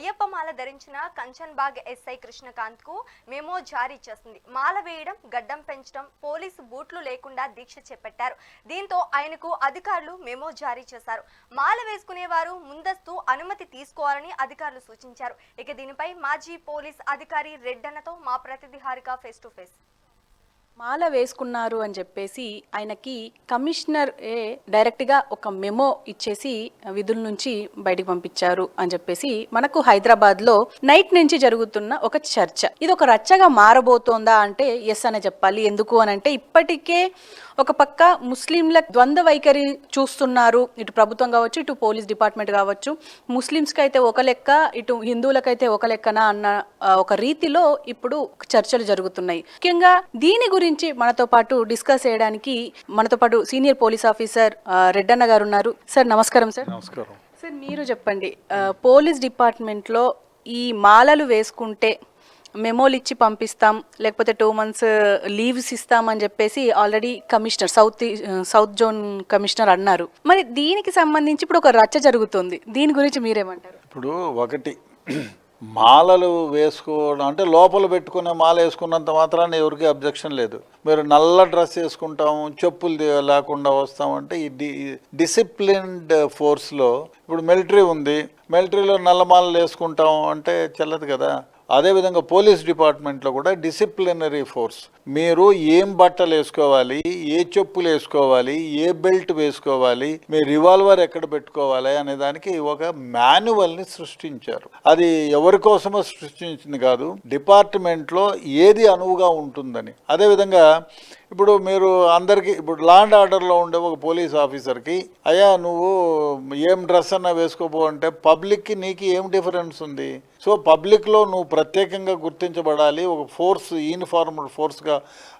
అయ్యప్ప మాల ధరించిన Kanchanbagh SI కృష్ణకాంత్కు memo జారీ చేసింది. మాల వేయడం గడ్డం పెంచడం పోలీసు బూట్లు లేకుండా దీక్ష చేపట్టారు. దీంతో ఆయనకు అధికారులు మెమో జారీ చేశారు. మాల వేసుకునేవారు ముందస్తు అనుమతి తీసుకోవాలని అధికారులు సూచించారు. ఇక దీనిపై మాజీ పోలీస్ అధికారి రెడ్డన్నతో మా ప్రతినిధి హారిక ఫేస్ టు ఫేస్ మాల వేసుకున్నారు అని చెప్పేసి ఆయనకి కమిషనర్ ఏ డైరెక్ట్గా ఒక మెమో ఇచ్చేసి విధుల నుంచి బయటికి పంపించారు అని చెప్పేసి మనకు హైదరాబాద్లో నైట్ నుంచి జరుగుతున్న ఒక చర్చ. ఇది ఒక రచ్చగా మారబోతోందా అంటే ఎస్ అనే చెప్పాలి. ఎందుకు అని అంటే ఇప్పటికే ఒక పక్క ముస్లింల ద్వంద్వ వైఖరి చూస్తున్నారు. ఇటు ప్రభుత్వం కావచ్చు ఇటు పోలీస్ డిపార్ట్మెంట్ కావచ్చు. ముస్లిమ్స్కి అయితే ఒక లెక్క ఇటు హిందువులకైతే ఒక లెక్కన అన్న ఒక రీతిలో ఇప్పుడు చర్చలు జరుగుతున్నాయి. ముఖ్యంగా దీని గురించి మనతో పాటు డిస్కస్ చేయడానికి మనతో పాటు సీనియర్ పోలీస్ ఆఫీసర్ రెడ్డన్న గారు ఉన్నారు. సార్ నమస్కారం సార్. నమస్కారం. సార్ మీరు చెప్పండి పోలీస్ డిపార్ట్మెంట్లో ఈ మాలలు వేసుకుంటే మెమోలు ఇచ్చి పంపిస్తాం లేకపోతే టూ మంత్స్ uh, లీవ్స్ ఇస్తామని చెప్పేసి ఆల్రెడీ కమిషనర్ సౌత్ ఈ- uh, సౌత్ జోన్ కమిషనర్ అన్నారు. మరి దీనికి సంబంధించి ఇప్పుడు ఒక రచ్చ జరుగుతుంది. దీని గురించి మీరేమంటారు? ఇప్పుడు ఒకటి మాలలు వేసుకోవడం అంటే లోపల పెట్టుకునే మాల వేసుకున్నంత మాత్రాన్ని ఎవరికి అబ్జెక్షన్ లేదు. మీరు నల్ల డ్రెస్ వేసుకుంటాము చెప్పులు లేకుండా వస్తామంటే ఈ డి డిసిప్లిన్డ్ ఫోర్స్లో ఇప్పుడు మిలిటరీ ఉంది. మిలిటరీలో నల్ల మాలలు వేసుకుంటాం అంటే చెల్లదు కదా. అదేవిధంగా పోలీస్ డిపార్ట్మెంట్లో కూడా డిసిప్లినరీ ఫోర్స్. మీరు ఏం బట్టలు వేసుకోవాలి ఏ చెప్పులు వేసుకోవాలి ఏ బెల్ట్ వేసుకోవాలి మీ రివాల్వర్ ఎక్కడ పెట్టుకోవాలి అనే దానికి ఒక మాన్యువల్ని సృష్టించారు. అది ఎవరి కోసమో సృష్టించింది కాదు డిపార్ట్మెంట్లో ఏది అనువుగా ఉంటుందని. అదేవిధంగా ఇప్పుడు మీరు అందరికీ ఇప్పుడు లాండ్ ఆర్డర్లో ఉండే ఒక పోలీస్ ఆఫీసర్కి అయ్యా నువ్వు ఏం డ్రెస్ అన్నా వేసుకోపో అంటే పబ్లిక్కి నీకు ఏం డిఫరెన్స్ ఉంది? సో పబ్లిక్లో నువ్వు ప్రత్యేకంగా గుర్తించబడాలి ఒక ఫోర్స్ యూనిఫార్మ్డ్ ఫోర్స్గా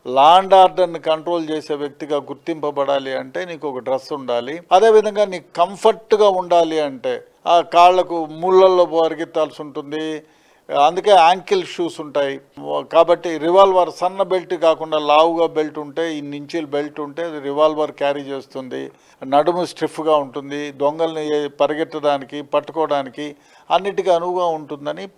లాండ్ ఆర్డర్ని కంట్రోల్ చేసే వ్యక్తిగా గుర్తింపబడాలి అంటే నీకు ఒక డ్రెస్ ఉండాలి. అదేవిధంగా నీకు కంఫర్ట్గా ఉండాలి అంటే ఆ కాళ్ళకు ముళ్ళల్లో పరిగెత్తాల్సి ఉంటుంది అందుకే యాంకిల్ షూస్ ఉంటాయి. కాబట్టి రివాల్వర్ సన్న బెల్ట్ కాకుండా లావుగా బెల్ట్ ఉంటే ఈ ఇంచీల బెల్ట్ ఉంటే అది రివాల్వర్ క్యారీ చేస్తుంది. నడుము స్టిఫ్గా ఉంటుంది. దొంగల్ని పరిగెత్తడానికి పట్టుకోవడానికి అన్నిటికీ అనువుగా ఉంటుందని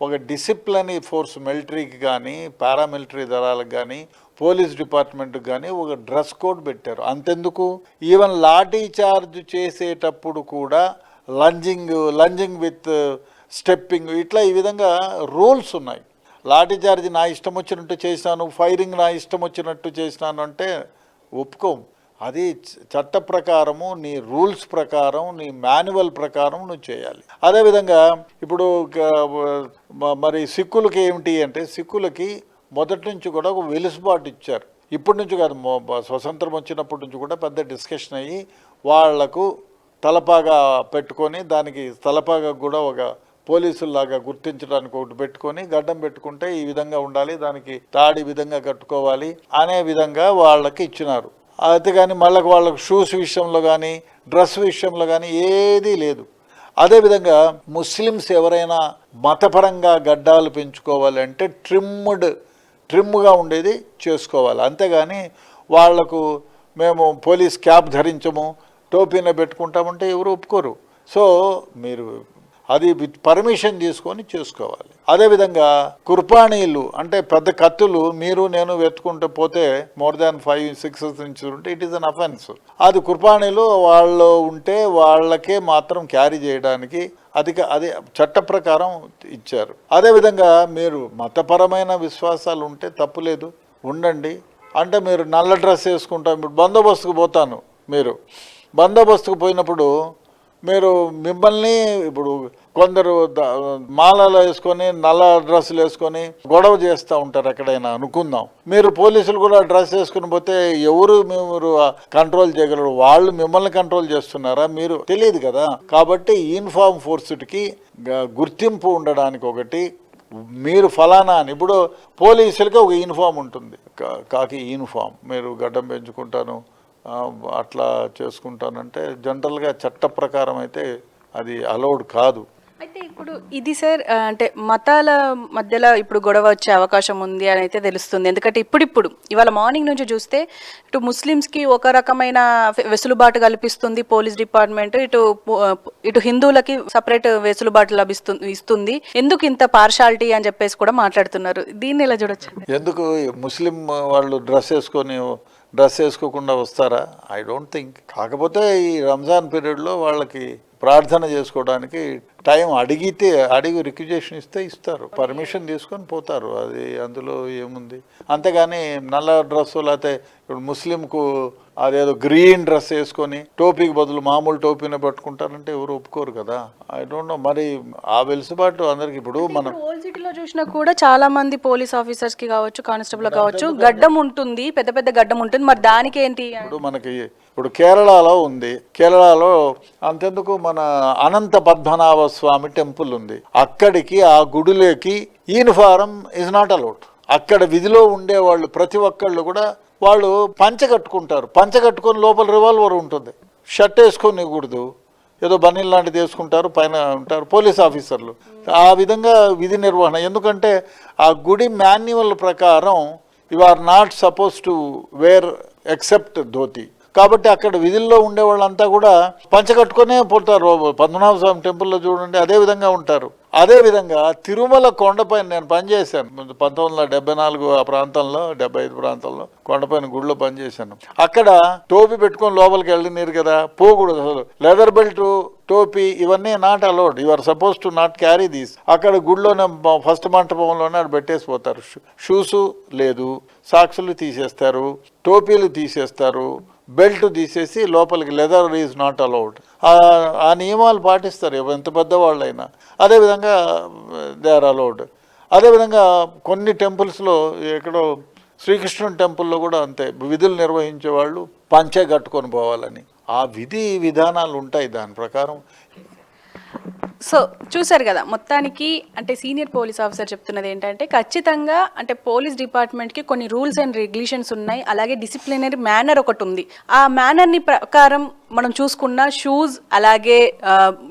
ఒక డిసిప్లిన్ ఫోర్స్ మిలిటరీకి కానీ పారామిలిటరీ దళాలకు కానీ పోలీస్ డిపార్ట్మెంట్కి కానీ ఒక డ్రెస్ కోడ్ పెట్టారు. అంతెందుకు? ఈవెన్ లాఠీ చార్జ్ చేసేటప్పుడు కూడా లంజింగ్ లంజింగ్ విత్ స్టెప్పింగ్ ఇట్లా ఈ విధంగా రూల్స్ ఉన్నాయి. లాఠీ చార్జ్ నా ఇష్టం వచ్చినట్టు చేసినాను ఫైరింగ్ నా ఇష్టం వచ్చినట్టు చేసినాను అంటే ఒప్పుకోం. అది చట్ట ప్రకారము నీ రూల్స్ ప్రకారం నీ మాన్యువల్ ప్రకారం నువ్వు చేయాలి. అదేవిధంగా ఇప్పుడు మరి సిక్కులకి ఏమిటి అంటే సిక్కులకి మొదటి నుంచి కూడా ఒక వెలుసుబాటు ఇచ్చారు. ఇప్పటి నుంచి కాదు స్వతంత్రం వచ్చినప్పటి నుంచి కూడా పెద్ద డిస్కషన్ అయ్యి వాళ్ళకు తలపాగా పెట్టుకొని దానికి తలపాగా కూడా ఒక పోలీసుల్లాగా గుర్తించడానికి ఒకటి పెట్టుకొని గడ్డం పెట్టుకుంటే ఈ విధంగా ఉండాలి దానికి తాడి విధంగా కట్టుకోవాలి అనే విధంగా వాళ్ళకి ఇచ్చినారు. అయితే కానీ మళ్ళీ వాళ్ళకు షూస్ విషయంలో కానీ డ్రెస్ విషయంలో కానీ ఏదీ లేదు. అదేవిధంగా ముస్లిమ్స్ ఎవరైనా మతపరంగా గడ్డాలు పెంచుకోవాలి అంటే ట్రిమ్డ్ ట్రిమ్గా ఉండేది చేసుకోవాలి. అంతేగాని వాళ్ళకు మేము పోలీస్ క్యాప్ ధరించము టోపీని పెట్టుకుంటామంటే ఎవరు ఒప్పుకోరు. సో మీరు అది విత్ పర్మిషన్ తీసుకొని చేసుకోవాలి. అదేవిధంగా కుర్బానీలు అంటే పెద్ద కత్తులు మీరు నేను వెతుకుంటూ పోతే more than five six inches ఉంటే ఇట్ ఈస్ అన్ అఫెన్స్ అది కుర్బానీలు వాళ్ళు ఉంటే వాళ్ళకే మాత్రం క్యారీ చేయడానికి అది అది చట్ట ప్రకారం ఇచ్చారు. అదేవిధంగా మీరు మతపరమైన విశ్వాసాలు ఉంటే తప్పులేదు ఉండండి. అంటే మీరు నల్ల డ్రెస్ వేసుకుంటాం ఇప్పుడు బందోబస్తుకు పోతాను మీరు. బందోబస్తుకు పోయినప్పుడు మీరు మిమ్మల్ని ఇప్పుడు కొందరు మాలలు వేసుకొని నల్ల డ్రెస్సులు వేసుకొని గొడవ చేస్తూ ఉంటారు ఎక్కడైనా అనుకుందాం. మీరు పోలీసులు కూడా డ్రెస్ వేసుకుని పోతే ఎవరు మీరు కంట్రోల్ చేయగలరు? వాళ్ళు మిమ్మల్ని కంట్రోల్ చేస్తున్నారా? మీరు తెలియదు కదా. కాబట్టి యూనిఫామ్ ఫోర్స్కి గుర్తింపు ఉండడానికి ఒకటి మీరు ఫలానా అని. ఇప్పుడు పోలీసులకి ఒక యూనిఫామ్ ఉంటుంది. కా- కాకి యూనిఫామ్. మీరు గడ్డం పెంచుకుంటాను. అట్లా చేసుకుంటానంటే జనరల్గా చట్ట ప్రకారం అయితే అది అలౌడ్ కాదు. అయితే ఇప్పుడు ఇది సార్ అంటే మతాల మధ్యలో ఇప్పుడు గొడవ వచ్చే అవకాశం ఉంది అని అయితే తెలుస్తుంది. ఎందుకంటే ఇప్పుడిప్పుడు ఇవాళ మార్నింగ్ నుంచి చూస్తే ఇటు ముస్లిమ్స్కి ఒక రకమైన వెసులుబాటు కల్పిస్తుంది పోలీస్ డిపార్ట్మెంట్ ఇటు ఇటు హిందువులకి సపరేట్ వెసులుబాటు లభిస్తుంది ఇస్తుంది. ఎందుకు ఇంత పార్షాలిటీ అని చెప్పేసి కూడా మాట్లాడుతున్నారు. దీన్ని ఎలా చూడొచ్చు? ఎందుకు ముస్లిం వాళ్ళు డ్రెస్ వేసుకొని డ్రెస్ వేసుకోకుండా వస్తారా? ఐ డోంట్ థింక్ కాకపోతే ఈ రంజాన్ పీరియడ్లో వాళ్ళకి ప్రార్థన చేసుకోవడానికి టైం అడిగితే అడిగి రిక్విజేషన్ ఇస్తే ఇస్తారు. పర్మిషన్ తీసుకొని పోతారు. అది అందులో ఏముంది? అంతేగాని నల్ల డ్రెస్ లేకపోతే ఇప్పుడు ముస్లింకు అదేదో గ్రీన్ డ్రెస్ వేసుకొని టోపీకి బదులు మామూలు టోపీని పట్టుకుంటారంటే ఎవరు ఒప్పుకోరు కదా? ఐ డోంట్ నో మరి ఆ వెలుసుబాటు అందరికి ఇప్పుడు మనం ఓల్డ్ సిటీలో చూసినా కూడా చాలా మంది పోలీస్ ఆఫీసర్స్కి కావచ్చు కానిస్టేబుల్ కావచ్చు గడ్డం ఉంటుంది పెద్ద పెద్ద గడ్డం ఉంటుంది. మరి దానికి ఏంటి? ఇప్పుడు మనకి ఇప్పుడు కేరళలో ఉంది. కేరళలో అంతెందుకు మన అనంత పద్మనాభ స్వామి టెంపుల్ ఉంది. అక్కడికి ఆ గుడిలోకి యూనిఫారం ఇస్ నాట్ అలౌడ్ అక్కడ విధిలో ఉండే వాళ్ళు ప్రతి ఒక్కళ్ళు కూడా వాళ్ళు పంచ కట్టుకుంటారు. పంచ కట్టుకొని లోపల రివాల్వర్ ఉంటుంది. షర్ట్ వేసుకోనికూడదు ఏదో బనీల్ లాంటిది వేసుకుంటారు పైన ఉంటారు పోలీస్ ఆఫీసర్లు. ఆ విధంగా విధి నిర్వహణ. ఎందుకంటే ఆ గుడి మాన్యువల్ ప్రకారం you are not suppose to wear except dhoti. కాబట్టి అక్కడ విధుల్లో ఉండే వాళ్ళంతా కూడా పంచకట్టుకునే పోతారు. పద్మనాభ స్వామి టెంపుల్లో చూడండి అదే విధంగా ఉంటారు. అదే విధంగా తిరుమల కొండపైన నేను పనిచేశాను పంతొమ్మిది వందల డెబ్బై నాలుగు ఆ ప్రాంతంలో డెబ్బై ఐదు ప్రాంతంలో కొండపైన గుడిలో పనిచేశాను అక్కడ టోపీ పెట్టుకొని లోపలికి వెళ్ళినారు కదా పోకూడదు అసలు. లెదర్ బెల్ట్ టోపీ ఇవన్నీ not allowed you are suppose to not carry these అక్కడ గుడిలోనే ఫస్ట్ మంటపంలోనే అక్కడ పెట్టేసి పోతారు షూసు లేదు సాక్సులు తీసేస్తారు టోపీలు తీసేస్తారు. బెల్ట్ తీసేసి లోపలికి లెదర్ ఈజ్ నాట్ అలౌడ్. ఆ నియమాలు పాటిస్తారు ఎంత పెద్దవాళ్ళైనా. అదేవిధంగా దే ఆర్ అలౌడ్. అదేవిధంగా కొన్ని టెంపుల్స్లో ఎక్కడో శ్రీకృష్ణుని టెంపుల్లో కూడా అంతే విధులు నిర్వహించే వాళ్ళు పంచే కట్టుకొని పోవాలని. ఆ విధి విధానాలు ఉంటాయి దాని ప్రకారం. సో చూసారు కదా మొత్తానికి అంటే సీనియర్ పోలీస్ ఆఫీసర్ చెప్తున్నది ఏంటంటే ఖచ్చితంగా అంటే పోలీస్ డిపార్ట్మెంట్కి కొన్ని రూల్స్ అండ్ రెగ్యులేషన్స్ ఉన్నాయి అలాగే డిసిప్లినరీ మేనర్ ఒకటి ఉంది. ఆ మేనర్ని ప్రకారం మనం చూసుకున్న షూస్ అలాగే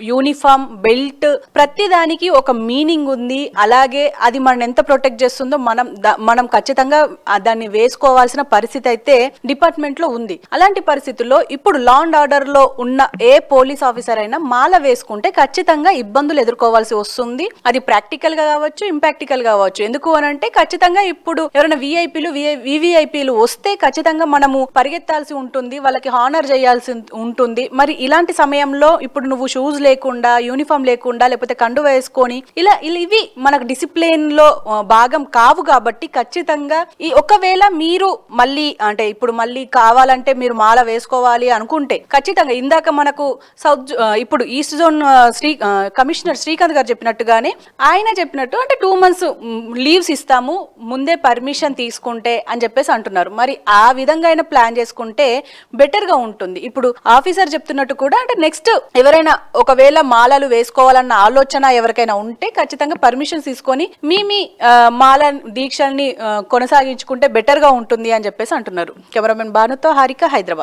యూనిఫామ్ బెల్ట్ ప్రతి దానికి ఒక మీనింగ్ ఉంది. అలాగే అది మనం ఎంత ప్రొటెక్ట్ చేస్తుందో మనం దా- మనం ఖచ్చితంగా దాన్ని వేసుకోవాల్సిన పరిస్థితి అయితే డిపార్ట్మెంట్లో ఉంది. అలాంటి పరిస్థితుల్లో ఇప్పుడు లా అండ్ ఆర్డర్లో ఉన్న ఏ పోలీస్ ఆఫీసర్ అయినా మాల వేసుకుంటే ఖచ్చితంగా ఇబ్బందులు ఎదుర్కోవాల్సి వస్తుంది. అది ప్రాక్టికల్గా కావచ్చు ఇంపాక్టికల్ కావచ్చు. ఎందుకు అని అంటే ఖచ్చితంగా ఇప్పుడు ఎవరైనా విఐపీలు వివిఐపీలు వస్తే ఖచ్చితంగా మనము పరిగెత్తాల్సి ఉంటుంది వాళ్ళకి హానర్ చేయాల్సి ఉంటుంది. మరి ఇలాంటి సమయంలో ఇప్పుడు నువ్వు షూస్ లేకుండా యూనిఫామ్ లేకుండా లేకపోతే కండు వేసుకొని ఇలా ఇలా ఇవి మనకు డిసిప్లిన్లో భాగం కావు కాబట్టి ఖచ్చితంగా ఈ ఒకవేళ మీరు మళ్ళీ అంటే ఇప్పుడు మళ్ళీ కావాలంటే మీరు మాల వేసుకోవాలి అనుకుంటే ఖచ్చితంగా ఇందాక మనకు సౌత్ ఇప్పుడు east zone Shri commissioner Srikanth గారు చెప్పినట్టుగానే ఆయన చెప్పినట్టు అంటే టూ మంత్స్ లీవ్స్ ఇస్తాము ముందే పర్మిషన్ తీసుకుంటే అని చెప్పేసి అంటున్నారు. మరి ఆ విధంగా అయినా ప్లాన్ చేసుకుంటే బెటర్గా ఉంటుంది. ఇప్పుడు ఆఫీసర్ చెప్తున్నట్టు కూడా అంటే నెక్స్ట్ ఎవరైనా ఒకవేళ మాలలు వేసుకోవాలన్న ఆలోచన ఎవరికైనా ఉంటే ఖచ్చితంగా పర్మిషన్ తీసుకొని మీ మీ మాల దీక్షల్ని కొనసాగించుకుంటే బెటర్గా ఉంటుంది అని చెప్పేసి అంటున్నారు. కెమెరామెన్ భానుతో హారిక హైదరాబాద్.